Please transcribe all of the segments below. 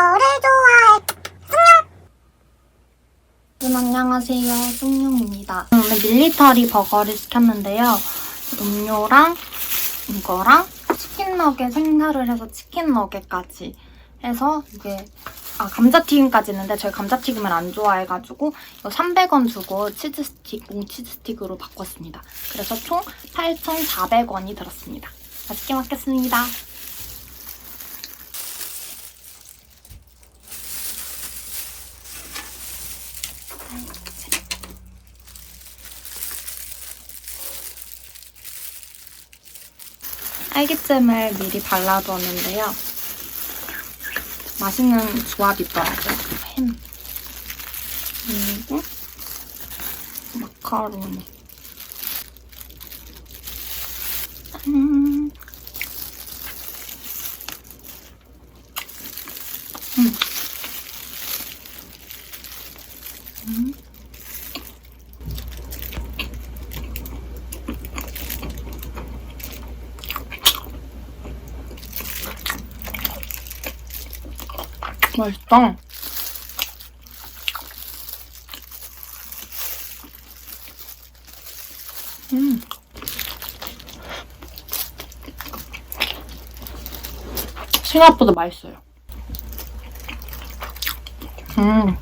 너를 좋아해. 여러분 안녕하세요. 숭늉입니다. 오늘 밀리터리 버거를 시켰는데요. 음료랑 이거랑 치킨 너겟 생사를 해서 치킨 너겟까지 해서 이게 아 감자튀김까지 있는데 저희 감자튀김을 안 좋아해가지고 이거 300원 주고 치즈 스틱, 몽 치즈 스틱으로 바꿨습니다. 그래서 총 8,400원이 들었습니다. 맛있게 먹겠습니다. 딸기잼을 미리 발라두었는데요. 맛있는 조합이 있더라고요. 햄. 그리고 마카로니. 맛있다. 음. 생각보다 맛있어요. 음.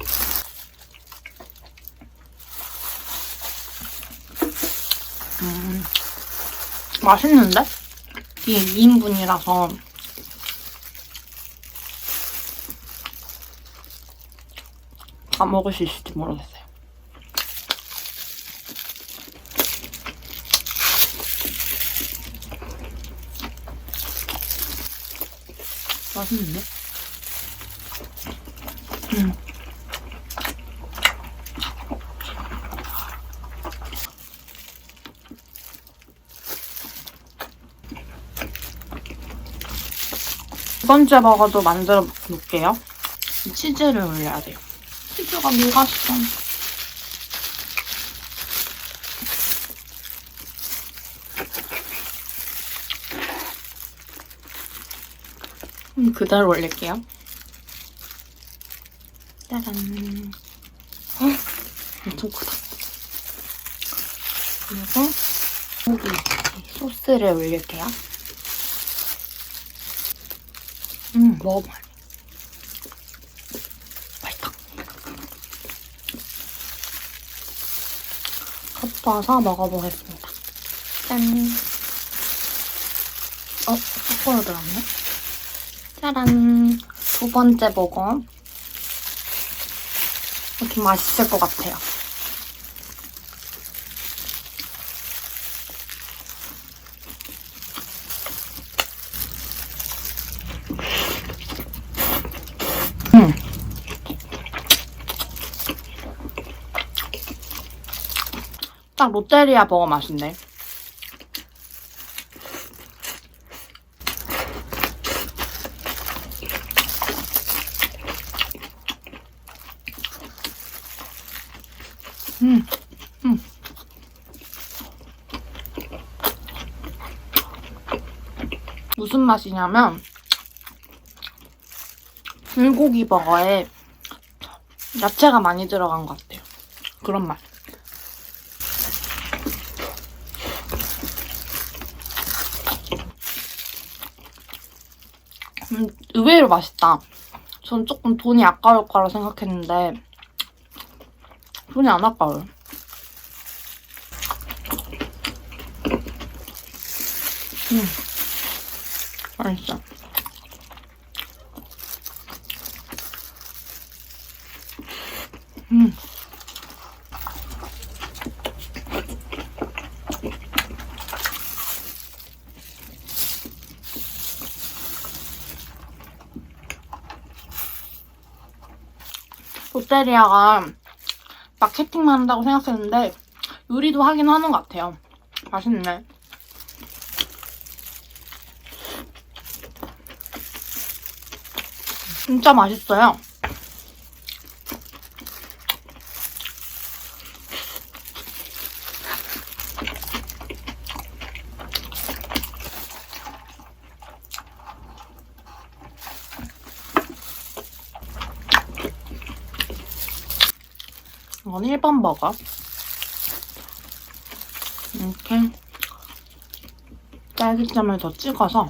음. 맛있는데? 이게 2인분이라서 다 먹을 수 있을지 모르겠어요. 맛있는데? 음. 두 번째 버거도 만들어 볼게요. 치즈를 올려야 돼요. 치즈가 녹았어. 음, 그대로 올릴게요. 짜잔. 헉, 엄청 크다. 그리고 고기 소스를 올릴게요. 음, 먹어봐. 맛 겉봐서 먹어보겠습니다. 짠. 어, 섞어야 들었네. 짜란. 두 번째 버거. 좀 맛있을 것 같아요. 딱 롯데리아 버거 맛인데. 음, 음. 무슨 맛이냐면 불고기 버거에 야채가 많이 들어간 것 같아요. 그런 맛. 음, 의외로 맛있다. 전 조금 돈이 아까울 거라 생각했는데 돈이 안 아까워요. 음, 맛있어. 음. 롯데리아가 마케팅만 한다고 생각했는데 요리도 하긴 하는 것 같아요. 맛있네. 진짜 맛있어요. 이건 1번 버거. 이렇게 딸기잼을 더 찍어서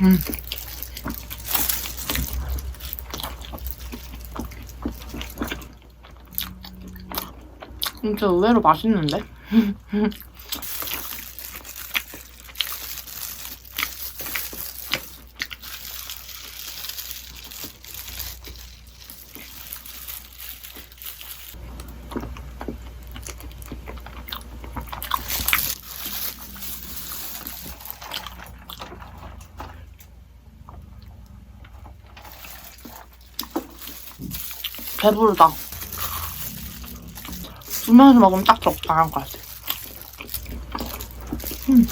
음. 진짜 의외로 맛있는데? 배부르다. 두 명이서 먹으면 딱 적당한 것 같아. 음.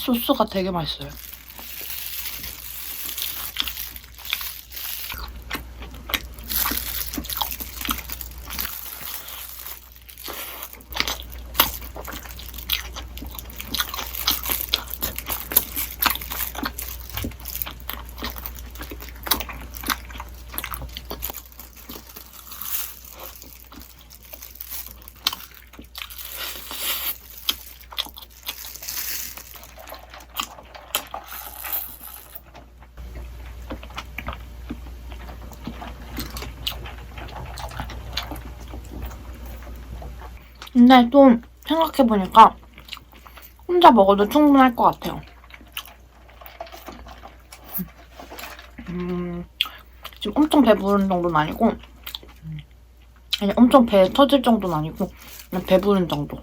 소스가 되게 맛있어요. 근데 또 생각해보니까 혼자 먹어도 충분할 것 같아요. 음, 지금 엄청 배부른 정도는 아니고, 음, 아니, 엄청 배 터질 정도는 아니고, 그냥 배부른 정도.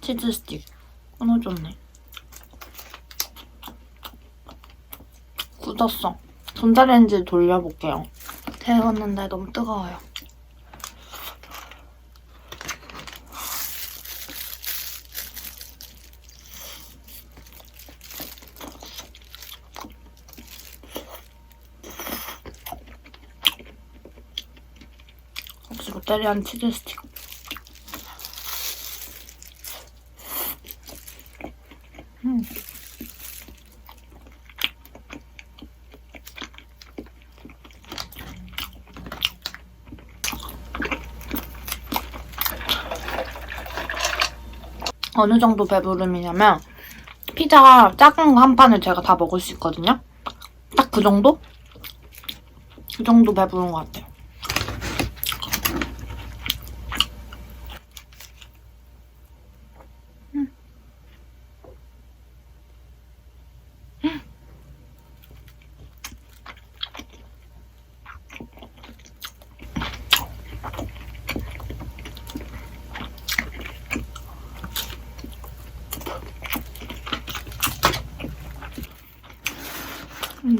치즈 스틱. 끊어줬네. 굳었어. 전자레인지 돌려볼게요. 데웠는데 너무 뜨거워요. 혹시 롯데리안 치즈 스틱. 음. 어느 정도 배부름이냐면 피자 작은 거 한 판을 제가 다 먹을 수 있거든요. 딱 그 정도? 그 정도 배부른 것 같아요.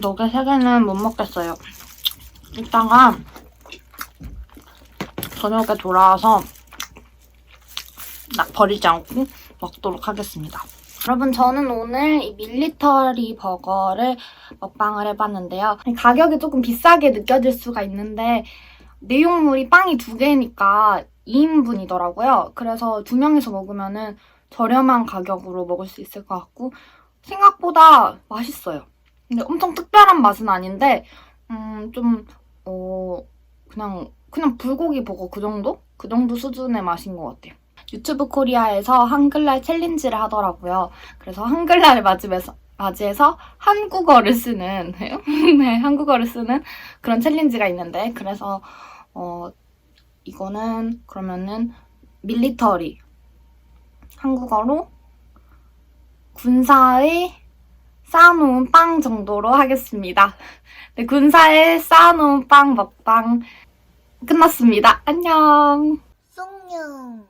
음, 너게 세 개는 못 먹겠어요. 이따가 저녁에 돌아와서 막 버리지 않고 먹도록 하겠습니다. 여러분 저는 오늘 이 밀리터리 버거를 먹방을 해봤는데요. 가격이 조금 비싸게 느껴질 수가 있는데 내용물이 빵이 두 개니까 2인분이더라고요. 그래서 두 명이서 먹으면은 저렴한 가격으로 먹을 수 있을 것 같고 생각보다 맛있어요. 근데 엄청 특별한 맛은 아닌데 음, 좀, 어, 그냥, 그냥 불고기 버거 그 정도? 그 정도 수준의 맛인 것 같아요. 유튜브 코리아에서 한글날 챌린지를 하더라고요. 그래서 한글날을 맞이해서, 맞이해서 한국어를 쓰는, 네, 한국어를 쓰는 그런 챌린지가 있는데, 그래서, 어, 이거는 그러면은 밀리터리. 한국어로 군사의 쌓아놓은 빵 정도로 하겠습니다. 네, 군사에 쌓아놓은 빵 먹방 끝났습니다. 안녕. 쏙룡.